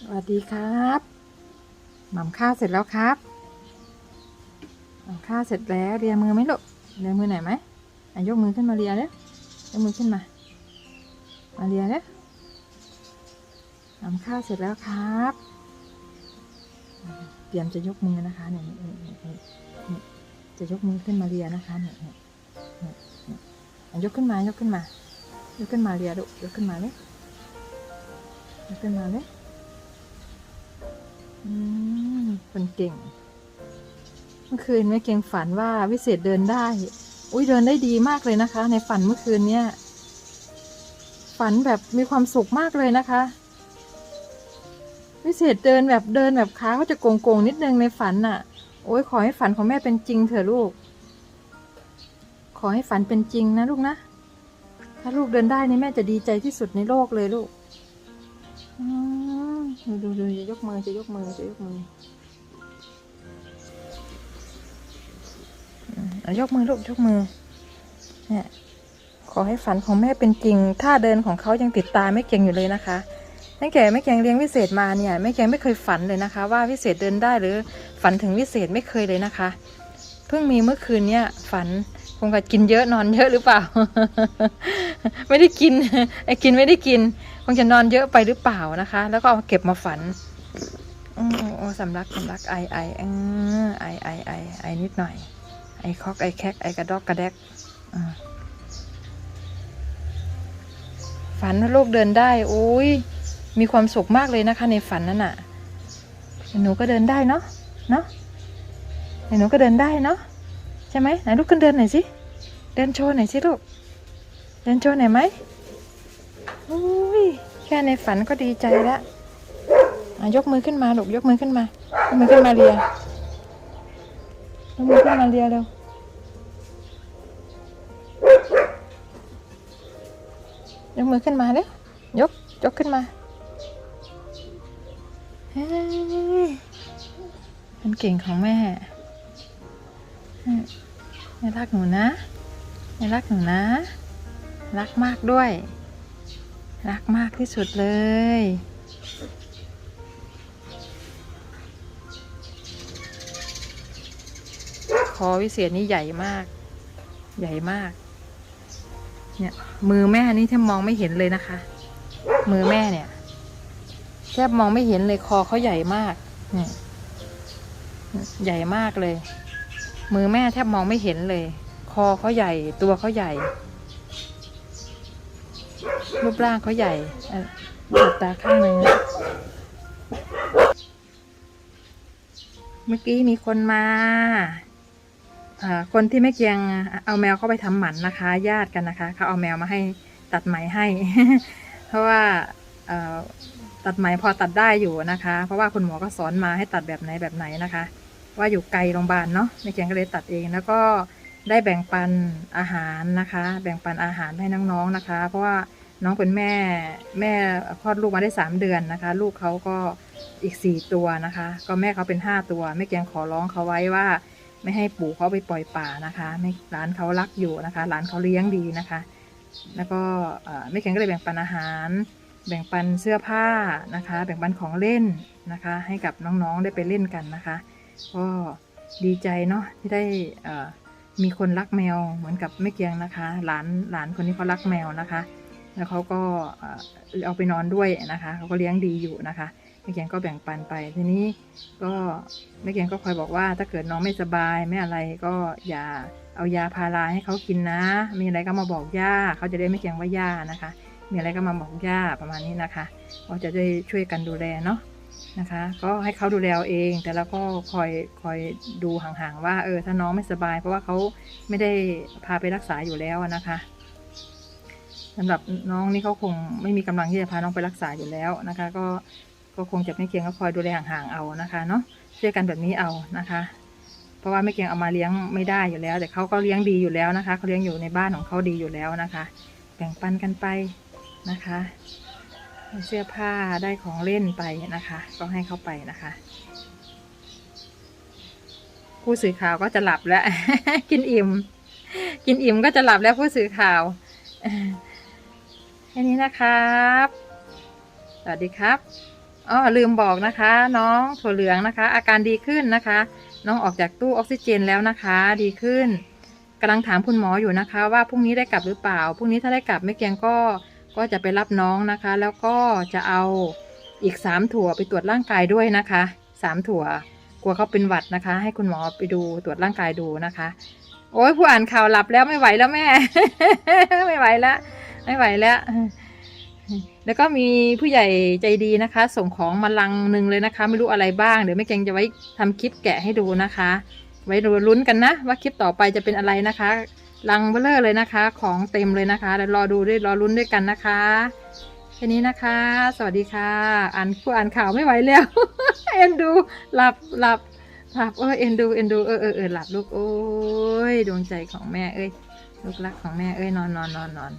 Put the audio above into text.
สวัสดีครับหม่ำข้าวเสร็จแล้วครับหม่ำข้าวเสร็จแล้วเรียมือไหมลูกเรียมือไหนไหมอะยกมือขึ้นมาเรียเลยยกมือขึ้นมา มาเรียเลยหม่ำข้าวเสร็จแล้วครับ เตรียมจะยกมือนะคะเนี่ยนี่นี่นี่จะยกมือขึ้นมาเรียนะคะเนี่ยเนี่ยเนี่ยเนี่ยอะยกขึ้นมายกขึ้นมายกขึ้นมาเรียลูกยกขึ้นมาเลยยกขึ้นมาเลย อืมคนเก่ง เมื่อคืนแม่เก่งฝันว่าวิเศษเดินได้ อุ้ยเดินได้ดีมากเลยนะคะ ในฝันเมื่อคืนเนี้ยฝันแบบมีความสุขมากเลยนะคะ วิเศษเดินแบบเดินแบบขาเขาจะโกงโกงๆนิดนึงในฝันน่ะ โอ้ยขอให้ฝันของแม่เป็นจริงเถอะลูก ขอให้ฝันเป็นจริงนะลูกนะ ถ้าลูกเดินได้นี่แม่จะดีใจที่สุดในโลกเลยลูก อืม ดูดูดูจะยกมือจะยกมือจะยกมือเอายกมือลูกยกมือเนี่ยขอให้ฝันของแม่เป็นจริง ท่าเดินของเขายังติดตาแม่เก่งอยู่เลยนะคะตั้งแต่แม่เก่งเลี้ยงวิเศษมาเนี่ยแม่เก่งไม่เคยฝันเลยนะคะ ว่าวิเศษเดินได้หรือฝันถึงวิเศษไม่เคยเลยนะคะ เพิ่งมีเมื่อคืนเนี่ยฝัน คงกับกินเยอะนอนเยอะหรือเปล่า ไม่ได้กินไอ้กินไม่ได้กิน คงจะนอนเยอะไปหรือเปล่านะคะ แล้วก็เอาเก็บมาฝันโอ้โอ้สำลักสำลักไอไอเออไอไอไอไอนิดหน่อย ไอคอกไอแคกไอกระดอกกระแดกฝันว่าลูกเดินได้โอ้ยมีความสุขมากเลยนะคะ ในฝันนั่นน่ะหนูก็เดินได้เนาะเนาะหนูก็เดินได้เนาะ ใช่ไหมไหนลูกขึ้นเดินหน่อยสิ เดินโชว์หน่อยสิลูก เดินโชว์หน่อยไหมอุ้ยแค่ในฝันก็ดีใจแล้วยกมือขึ้นมาลูกยกมือขึ้นมายกมือขึ้นมาเรียยกมือขึ้นมาเรียเร็วยกมือขึ้นมาเร็วยกยกขึ้นมาเฮ้ยเป็นเก่งของแม่ แม่รักหนูนะแม่รักหนูนะ รักมากด้วย รักมากที่สุดเลยคอวิเศษนี่ใหญ่มาก ใหญ่มาก เนี่ย มือแม่นี่แทบมองไม่เห็นเลยนะคะ มือแม่เนี่ยแทบมองไม่เห็นเลยคอเขาใหญ่มากเนี่ยใหญ่มากเลย มือแม่แทบมองไม่เห็นเลย คอเขาใหญ่ ตัวเขาใหญ่ รูปร่างเขาใหญ่หตาข้างหนึ่งเมื่อกี้มีคนมา คนที่ไม่เกียงเอาแมวเข้าไปทำหมันนะคะ ญาติกันนะคะ เขาเอาแมวมาให้ตัดไหมให้ เพราะว่าตัดไหมพอตัดได้อยู่นะคะ เพราะว่าคุณหมอก็สอนมาให้ตัดแบบไหนแบบไหนนะคะ ว่าอยู่ไกลโรงพยาบาลเนาะแม่เกียงก็เลยตัดเอง แล้วก็ได้แบ่งปันอาหารนะคะ แบ่งปันอาหารให้น้องๆนะคะ เพราะว่าน้องเป็นแม่แม่คลอดลูกมาได้สามเดือนนะคะ ลูกเขาก็อีกสี่ตัวนะคะ ก็แม่เขาเป็นห้าตัวแม่เกียงขอร้องเขาไว้ว่า ไม่ให้ปู่เขาไปปล่อยป่านะคะไม่ร้านเขารักอยู่นะคะร้านเขาเลี้ยงดีนะคะ แล้วก็แม่เกียงก็เลยแบ่งปันอาหาร แบ่งปันเสื้อผ้านะคะ แบ่งปันของเล่นนะคะ ให้กับน้องๆได้ไปเล่นกันนะคะ ก็ดีใจเนาะที่ได้มีคนรักแมวเหมือนกับแม่เกียงนะคะหลานหลานคนนี้เขารักแมวนะคะ แล้วเขาก็เอาไปนอนด้วยนะคะเขาก็เลี้ยงดีอยู่นะคะแม่เกียงก็แบ่งปันไปทีนี้ก็แม่เกียงก็คอยบอกว่าถ้าเกิดน้องไม่สบายไม่อะไรก็อย่าเอายาพาราให้เขากินนะ มีอะไรก็มาบอกย่าเขาจะได้ไม่เกียงว่าย่านะคะ มีอะไรก็มาบอกย่าประมาณนี้นะคะก็จะได้ช่วยกันดูแลเนาะ นะคะ ก็ให้เขาดูแลเอง แต่เราก็คอยคอยดูห่างๆว่าเออถ้าน้องไม่สบาย เพราะว่าเขาไม่ได้พาไปรักษาอยู่แล้วนะคะสำหรับน้องนี่เขาคงไม่มีกำลังที่จะพาน้องไปรักษาอยู่แล้วนะคะ ก็ก็คงจะไม่เกียงก็คอยดูแลห่างๆเอานะคะเนาะช่วยกันแบบนี้เอานะคะ เพราะว่าไม่เกียงเอามาเลี้ยงไม่ได้อยู่แล้ว แต่เขาก็เลี้ยงดีอยู่แล้วนะคะเขาเลี้ยงอยู่ในบ้านของเขาดีอยู่แล้วนะคะ แบ่งปันกันไปนะคะ เสื้อผ้าได้ของเล่นไปนะคะ ก็ให้เขาไปนะคะ ผู้สื่อข่าวก็จะหลับแล้ว กินอิ่ม กินอิ่มก็จะหลับแล้วผู้สื่อข่าวแค่นี้นะครับสวัสดีครับอ๋อลืมบอกนะคะ น้องถั่วเหลืองนะคะ อาการดีขึ้นนะคะ น้องออกจากตู้ออกซิเจนแล้วนะคะ ดีขึ้นกำลังถามคุณหมออยู่นะคะ ว่าพรุ่งนี้ได้กลับหรือเปล่าพรุ่งนี้ถ้าได้กลับแม่เกียงก็ ก็จะไปรับน้องนะคะ แล้วก็จะเอาอีกสามถั่วไปตรวจร่างกายด้วยนะคะสามถั่ว กลัวเขาเป็นหวัดนะคะ ให้คุณหมอไปดูตรวจร่างกายดูนะคะ โอ้ยผู้อ่านข่าวหลับแล้วไม่ไหวแล้วแม่ ไม่ไหวแล้วไม่ไหวแล้วแล้วก็มีผู้ใหญ่ใจดีนะคะ ส่งของมาลังหนึ่งเลยนะคะ ไม่รู้อะไรบ้างเดี๋ยวแม่เกงจะไว้ทำคลิปแกะให้ดูนะคะ ไว้ลุ้นกันนะ ว่าคลิปต่อไปจะเป็นอะไรนะคะ ลังเบลเลอร์เลยนะคะ ของเต็มเลยนะคะเดี๋ยวรอดูด้วยรอลุ้นด้วยกันนะคะแค่นี้นะคะ สวัสดีค่ะอ่านผู้อ่านข่าวไม่ไหวแล้วเอ็นดูหลับหลับหลับเออเอ็นดูเอ็นดูเออเออเออหลับลูกโอ้ยดวงใจของแม่เอ้ยลูกรักของแม่เอ้ยนอนนอนนอนนอน